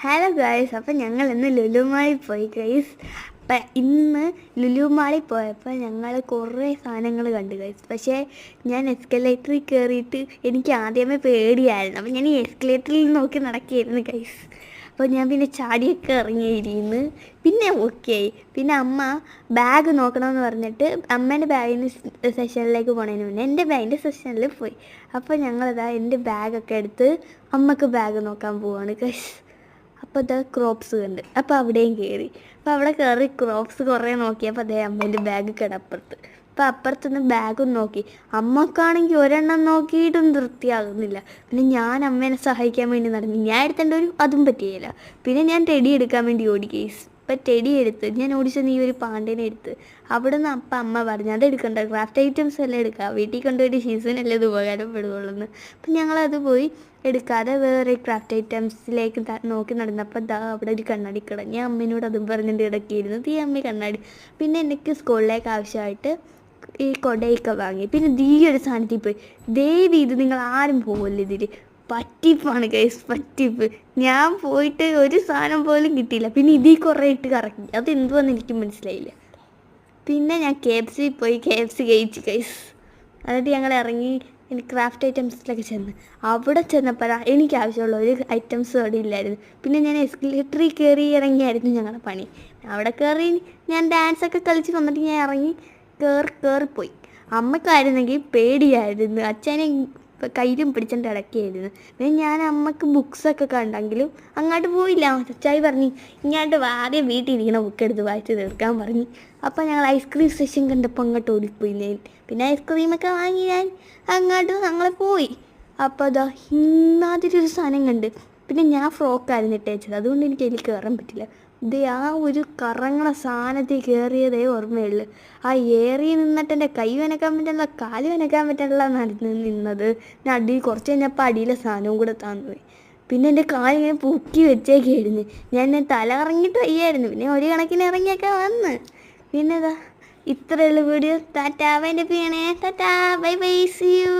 Hello guys അപ്പം ഞങ്ങൾ ഇന്ന് ലുലുമാളിൽ പോയി ഗൈസ് അപ്പം ഇന്ന് ലുലുമാളിൽ പോയപ്പോൾ ഞങ്ങൾ കുറേ സാധനങ്ങൾ കണ്ടു ഗൈസ് പക്ഷേ ഞാൻ എസ്കലേറ്ററിൽ കയറിയിട്ട് എനിക്ക് ആദ്യമേ പേടിയായിരുന്നു. അപ്പം ഞാൻ ഈ എസ്കലേറ്ററിൽ നോക്കി നടക്കുകയായിരുന്നു ഗൈസ് അപ്പോൾ ഞാൻ പിന്നെ ചാടിയൊക്കെ ഇറങ്ങിയിരുന്ന്. പിന്നെ ഓക്കെ പിന്നെ അമ്മ ബാഗ് നോക്കണമെന്ന് പറഞ്ഞിട്ട് അമ്മേന്റെ ബാഗിന് സെഷനിലേക്ക് പോണതിന് മുന്നേ എന്റെ ബാഗിന്റെ സെഷനിൽ പോയി. അപ്പോൾ ഞങ്ങളിതാ എന്റെ ബാഗൊക്കെ എടുത്ത് അമ്മയ്ക്ക് ബാഗ് നോക്കാൻ പോവാണ് ഗൈസ് അപ്പോൾ ഇതാ ക്രോപ്സ് കണ്ട്. അപ്പോൾ അവിടെയും കയറി അപ്പോൾ അവിടെ കയറി ക്രോപ്സ് കുറേ നോക്കിയപ്പോൾ അതേ അമ്മേന്റെ ബാഗ് കിടപ്പുറത്ത്. അപ്പോൾ അപ്പുറത്തുനിന്ന് ബാഗും നോക്കി. അമ്മക്കാണെങ്കിൽ ഒരെണ്ണം നോക്കിയിട്ടും തൃപ്തിയാകുന്നില്ല. പിന്നെ ഞാൻ അമ്മേനെ സഹായിക്കാൻ വേണ്ടി നടന്നു. ഞാൻ എടുത്തേണ്ട ഒരു അതും പറ്റിയില്ല പിന്നെ ഞാൻ റെഡി എടുക്കാൻ വേണ്ടി ഓടി കേസ് ഇപ്പം ടെടി എടുത്ത് ഞാൻ ഓടിച്ച നീ ഒരു പാണ്ടേനെ എടുത്ത്. അവിടെ നിന്ന് അപ്പം അമ്മ പറഞ്ഞു അതെടുക്കണ്ട ക്രാഫ്റ്റ് ഐറ്റംസ് എല്ലാം എടുക്കുക വീട്ടിൽ കൊണ്ടുപോയിട്ട് സീസണല്ലേ ഇത് ഉപകാരപ്പെടുകയുള്ളൂ എന്ന് അപ്പം ഞങ്ങളത് പോയി എടുക്കാതെ വേറെ ക്രാഫ്റ്റ് ഐറ്റംസിലേക്ക് നോക്കി നടന്നപ്പോൾ ദാ അവിടെ ഒരു കണ്ണാടി കട ഞാൻ അമ്മേനോട് അതും പറഞ്ഞിട്ട് ഇടയ്ക്കിരുന്നു തീ അമ്മ കണ്ണാടി. പിന്നെ എനിക്ക് സ്കൂളിലേക്ക് ആവശ്യമായിട്ട് ഈ കൊടയൊക്കെ വാങ്ങി. പിന്നെ ദീ ഒരു സാധനത്തിൽ പോയി. ദേവി ഇത് നിങ്ങൾ ആരും പോകല്ല ഇതിൽ പറ്റിപ്പാണ് കേസ് പറ്റിപ്പ്. ഞാൻ പോയിട്ട് ഒരു സാധനം പോലും കിട്ടിയില്ല. പിന്നെ ഇതിൽ കുറേ ഇട്ട് കറക്കി. അത് എന്തുവാന്ന് എനിക്ക് മനസ്സിലായില്ല. പിന്നെ ഞാൻ കെ എഫ് സി പോയി. കെ എഫ് സി കഴിച്ച് കൈസ് എന്നിട്ട് ഞങ്ങൾ ഇറങ്ങി എനിക്ക് ക്രാഫ്റ്റ് ഐറ്റംസിലൊക്കെ ചെന്ന്. അവിടെ ചെന്നപ്പോൾ എനിക്ക് ആവശ്യമുള്ള ഒരു ഐറ്റംസ് അവിടെ ഇല്ലായിരുന്നു. പിന്നെ ഞാൻ എസ്കലേറ്ററിൽ കയറി ഇറങ്ങിയായിരുന്നു ഞങ്ങളുടെ പണി. അവിടെ കയറി ഞാൻ ഡാൻസൊക്കെ കളിച്ച് വന്നിട്ട് ഞാൻ ഇറങ്ങി കയറി കയറിപ്പോയി അമ്മക്കായിരുന്നെങ്കിൽ പേടിയായിരുന്നു. അച്ഛനെ കയ്യിലും പിടിച്ചിട്ട് ഇടയ്ക്കായിരുന്നു പിന്നെ ഞാൻ അമ്മയ്ക്ക് ബുക്സൊക്കെ കണ്ടെങ്കിലും അങ്ങോട്ട് പോയില്ല. ചായ പറഞ്ഞു ഇങ്ങോട്ട് ആദ്യം വീട്ടിലിരിക്കണ ബുക്ക് എടുത്ത് വായിച്ച് തീർക്കാൻ പറഞ്ഞു. അപ്പോൾ ഞങ്ങൾ ഐസ്ക്രീം സെഷൻ കണ്ടപ്പോൾ അങ്ങോട്ട് ഓടിപ്പോയി ഞാൻ. പിന്നെ ഐസ്ക്രീമൊക്കെ വാങ്ങി ഞാൻ. അങ്ങോട്ട് ഞങ്ങൾ പോയി. അപ്പോൾ അതാ ഇന്നാതിരി ഒരു സാധനം കണ്ട്. പിന്നെ ഞാൻ ഫ്രോക്കായിരുന്നു ഇട്ടേച്ചത്. അതുകൊണ്ട് എനിക്ക് അതിൽ കയറാൻ പറ്റില്ല. ഇത് ആ ഒരു കറങ്ങണ സാധനത്തിൽ കയറിയതേ ഓർമ്മയുള്ളൂ. ആ ഏറി നിന്നിട്ട് എന്റെ കൈ വനക്കാൻ പറ്റില്ല കാൽ വനക്കാൻ പറ്റില്ല നടന്ന് നിന്നത് ഞാൻ അടിയിൽ കുറച്ച് കഴിഞ്ഞപ്പോൾ അടിയിലെ സാധനവും കൂടെ താന്നു പോയി പിന്നെ എന്റെ കാലിങ്ങനെ പൊക്കി വെച്ചേക്കായിരുന്നു ഞാൻ തല കറങ്ങിയിട്ട് വയ്യായിരുന്നു. പിന്നെ ഒരു കണക്കിന് ഇറങ്ങിയൊക്കെ വന്ന്. പിന്നെ ഇതാ ഇത്രയുള്ള വീഡിയോ. ടാറ്റാ വൈൻഡപ്പ് ചെയ്യണേ ടാറ്റാ ബൈ ബൈ സി യു.